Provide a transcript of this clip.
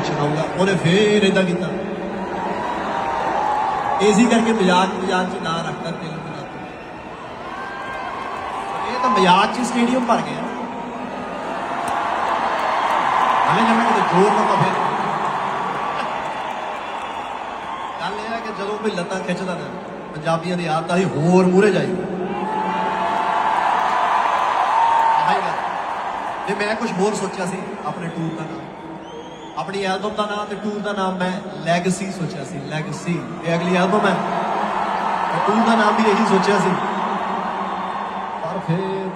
Reaction ਆਊਗਾ ਉਹਨੇ ਫੇਰ ਇਦਾਂ ਕੀਤਾ। ਇਸੇ ਕਰਕੇ ਮਜ਼ਾਕ ਮਜ਼ਾਕ ਚ ਨਾਂ ਰੱਖਦਾ ਤਿਲ ਮਿਲਾ ਇਹ ਤਾਂ ਮਜ਼ਾਕ ਚ ਸਟੇਡੀਅਮ ਭਰ ਗਿਆ। ਹਲੇ ਜਮੇ ਕਿਤੇ ਜ਼ੋਰ ਨਾ ਪਵੇ। ਗੱਲ ਇਹ ਹੈ ਕਿ ਜਦੋਂ ਕੋਈ ਲੱਤਾਂ ਖਿੱਚਦਾ ਨਾ, ਪੰਜਾਬੀਆਂ ਦੀ ਆਦਤ ਆ ਹੀ ਹੋਰ ਮੂਰੇ ਜਾਈ। ਜੇ ਮੈਂ ਕੁਝ ਹੋਰ ਸੋਚਿਆ ਸੀ ਆਪਣੇ ਟੂਰ ਦਾ ਨਾਮ। ਆਪਣੀ ਐਲਬਮ ਦਾ ਨਾਮ ਤੇ ਟੂਰ ਦਾ ਨਾਮ ਮੈਂ ਲੈਗੇਸੀ ਸੋਚਿਆ ਸੀ ਲੈਗੇਸੀ ਇਹ ਅਗਲੀ ਐਲਬਮ ਹੈ। ਤੇ ਟੂਰ ਦਾ ਨਾਮ ਵੀ ਇਹੀ ਸੋਚਿਆ ਸੀ। ਪਰ ਫਿਰ